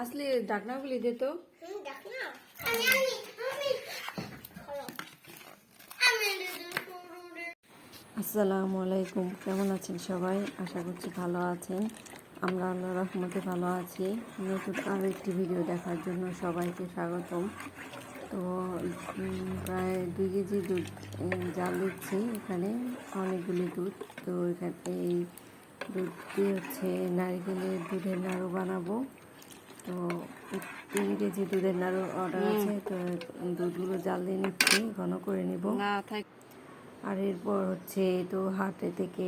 আসলে ডাকনাগুলি দে তো। আসসালামু আলাইকুম। কেমন আছেন সবাই? আশা করছি ভালো আছেন। আমরা আল্লাহ রহমতে ভালো আছি। নতুন আরও একটি ভিডিও দেখার জন্য সবাইকে স্বাগতম। তো প্রায় দুই কেজি দুধ জাল দিচ্ছি এখানে অনেকগুলি দুধ। তো এখানে এই দুধ দিয়ে হচ্ছে নারিকেলের দুধের নাড়ু বানাবো। তো তিন কেজি দুধের নাড়ু অর্ডার আছে তো দুধগুলো জাল দিয়ে নিচ্ছি ঘন করে নিব। আর এরপর হচ্ছে তো হাটে থেকে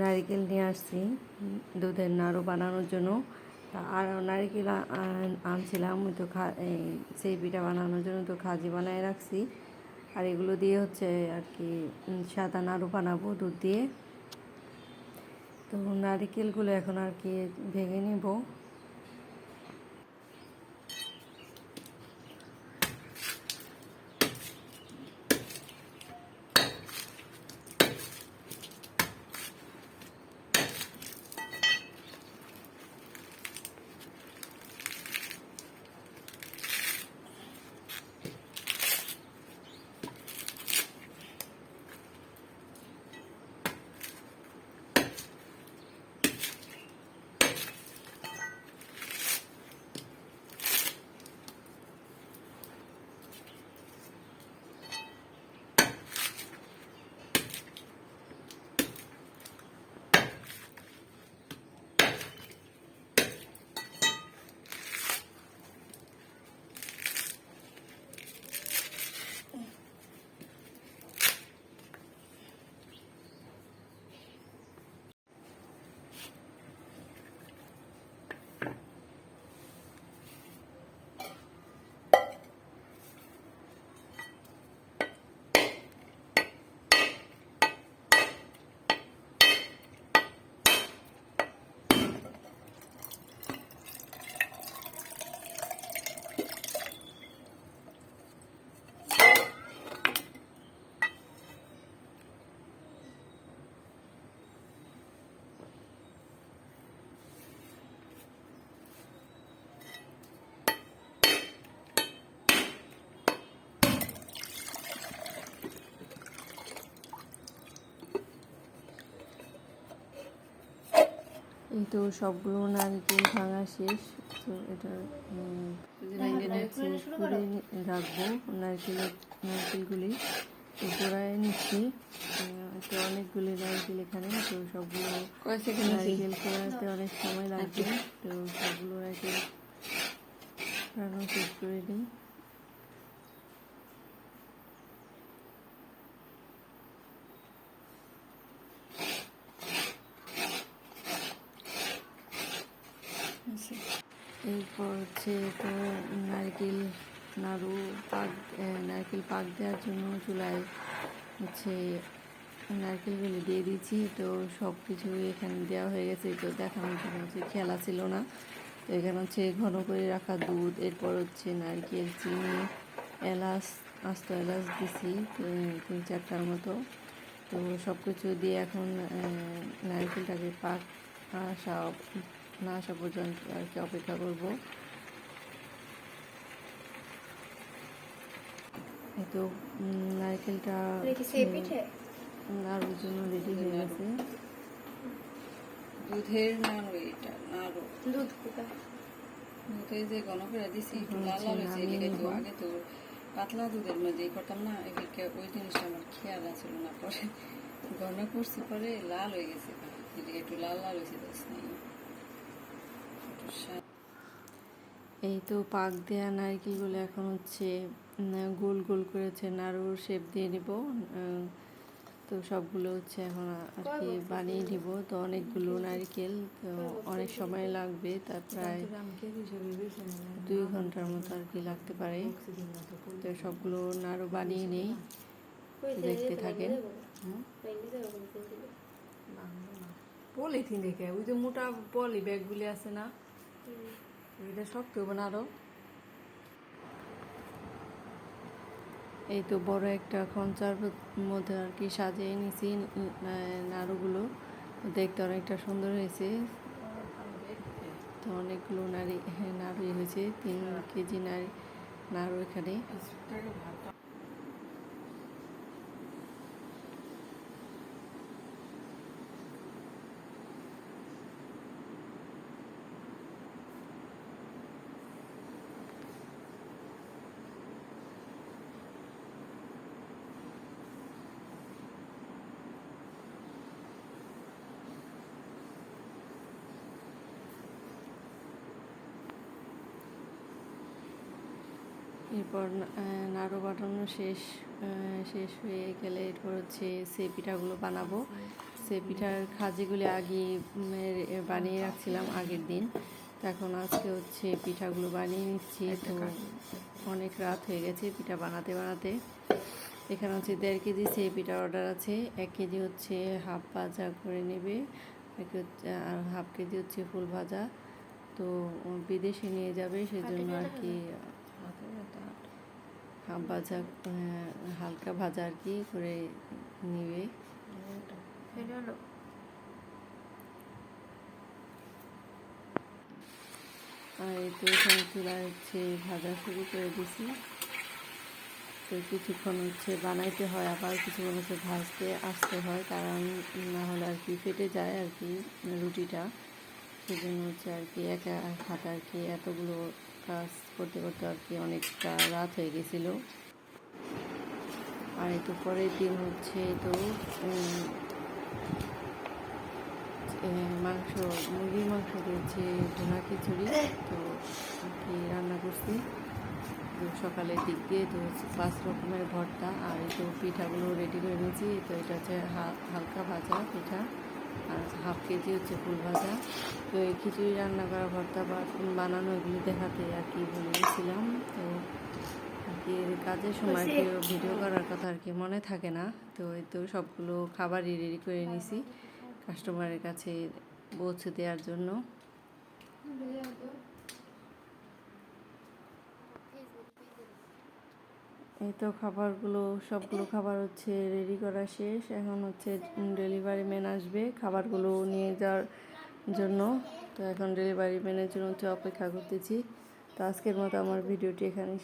নারকেল নিয়ে আসছি দুধের নাড়ু বানানোর জন্য। আর নারকেল আনছিলাম, ওই তো খা এই সেই পিঠা বানানোর জন্য তো খাজি বানায় রাখছি। আর এগুলো দিয়ে হচ্ছে আর কি সাদা নাড়ু বানাবো দুধ দিয়ে। তো নারিকেলগুলো এখন আর কি ভেঙে নিব। এই তো সবগুলো নারকেল ভাঙা শেষ। তো এটা করে। রাখব। নারকেলের নারকেলগুলি তো গোড়ায় নিচ্ছি তো অনেকগুলি নারকেল এখানে তো সবগুলো নারকেল করাতে অনেক সময় লাগবে। তো সবগুলো নারকেল রান্না শেষ করে দিই। এরপর হচ্ছে তো নারকেল, নাড়ু, পাক নারকেল পাক দেওয়ার জন্য চুলায় হচ্ছে নারকেলগুলি দিয়ে দিয়েছি। তো সব কিছু এখানে দেওয়া হয়ে গেছে। তো দেখানোর জন্য হচ্ছে খেলা ছিল না। তো এখানে হচ্ছে ঘন করে রাখা দুধ, এরপর হচ্ছে নারকেল, চিনি, এলাচ, আস্ত এলাচ দিছি তিন চারটার মতো। তো সব কিছু দিয়ে এখন নারকেলটাকে পাক আসা না আসা পর্যন্ত আর কি অপেক্ষা করব। এই তো নারকেলটা নাড়ুর জন্য রেডি হয়ে গেছে। দুধের নাড়ু এটা নাড়ু দুধ কুকা দুধে যে ঘন করে দিছি একটু লাল লাল হয়েছে এদিকে তো আগে তো পাতলা দুধের মধ্যে করতাম না এদিকে ওই জিনিসটা আমার খেয়াল আছিল না পরে। ঘন করছি পরে লাল হয়ে গেছে এদিকে একটু লাল লাল হয়েছে তো স্নেহ একটু স্বাদ এই তো পাক দেওয়া নারকেলগুলো এখন হচ্ছে গোল গোল করেছে নাড়ুর শেপ দিয়ে নিব। তো সবগুলো হচ্ছে এখন আর কি বানিয়ে নিব। তো অনেকগুলো নারকেল তো অনেক সময় লাগবে তা প্রায় দুই ঘণ্টার মতো আর কি লাগতে পারে। তো সবগুলো নাড়ু বানিয়ে নেই। দেখতে থাকেন। পলিথিন দেখে ওই যে মোটা পলি ব্যাগগুলি আছে না এটা এই তো বড় একটা খঞ্চার মধ্যে আর কি সাজিয়ে নিছি নাড়ুগুলো। দেখতে অনেকটা সুন্দর হয়েছে। তো অনেকগুলো নারী হ্যাঁ, নাড়ুই হয়েছে তিন কেজি নারী নাড়ু এখানে। এরপর নাড়ু বানানো শেষ শেষ হয়ে গেলে এরপর হচ্ছে সে পিঠাগুলো বানাবো। সে পিঠার খাজিগুলি আগে বানিয়ে রাখছিলাম আগের দিন। তো এখন আজকে হচ্ছে পিঠাগুলো বানিয়ে নিচ্ছি। তো অনেক রাত হয়ে গেছে পিঠা বানাতে বানাতে। এখানে হচ্ছে দেড় কেজি সেই পিঠার অর্ডার আছে। এক কেজি হচ্ছে হাফ ভাজা করে নেবে। আর হাফ কেজি হচ্ছে ফুল ভাজা। তো বিদেশে নিয়ে যাবে সেজন্য আর কি হাফ ভাজা হালকা ভাজা আর কি করে নিবে। আর এই তো এখানে চুলা হচ্ছে ভাজা শুরু করে দিছি। তো কিছুক্ষণ হচ্ছে বানাইতে হয় আবার কিছুক্ষণ হচ্ছে ভাজতে আসতে হয় কারণ না হলে আর কি ফেটে যায় আর কি রুটিটা। সেজন্য হচ্ছে আর কি একা হাতে আর কি এতগুলো কাজ করতে করতে আর কি অনেকটা রাত হয়ে গেছিল। আর তো পরের দিন হচ্ছে তো মাংস, মুরগির মাংস দিয়েছে ভুনা খিচুড়ি, তো আর কি রান্না করছি। তো সকালের দিক দিয়ে তো পাঁচ রকমের ভর্তা, আর এই তো পিঠাগুলো রেডি করে নিয়েছি, তো এটা হচ্ছে হালকা ভাজা পিঠা। আর হাফ কেজি হচ্ছে ফুল ভাজা। তো এই খিচুড়ি রান্না করা ভর্তা বা বানানো এগুলি দেখাতে আর কি বলেছিলাম। গেছিলাম তো আর কি কাজের সময় কেউ ভিডিও করার কথা আর কি মনে থাকে না। তো এই তো সবগুলো খাবারই রেডি করে নিছি কাস্টমারের কাছে পৌঁছে দেওয়ার জন্য। এই তো খাবারগুলো সবগুলো খাবার হচ্ছে রেডি করা শেষ। এখন হচ্ছে ডেলিভারি ম্যান আসবে খাবারগুলো নিয়ে যাওয়ার জন্য। তো এখন ডেলিভারি ম্যানের জন্য হচ্ছে অপেক্ষা করতেছি। তো আজকের মতো আমার ভিডিওটি এখানে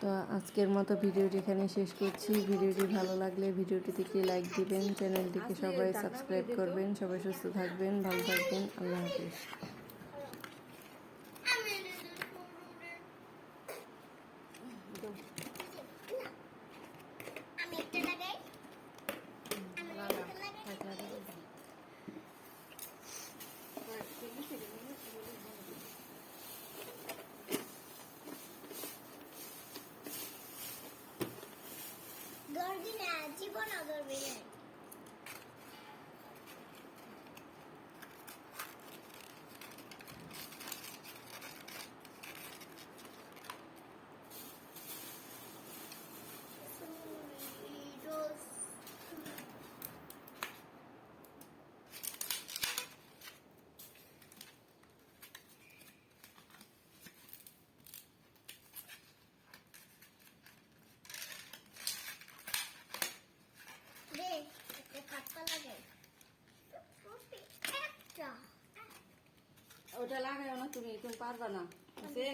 তো আজকের মতো ভিডিওটি এখানে শেষ করছি। ভিডিওটি ভালো লাগলে ভিডিওটিতে কি লাইক দিবেন চ্যানেলটিকে সবাই সাবস্ক্রাইব করবেন সবাই সুস্থ থাকবেন ভালো থাকবেন। আল্লাহ হাফিজ। ওটা লাগাও না তুমি তুমি পারবা না। বুঝছে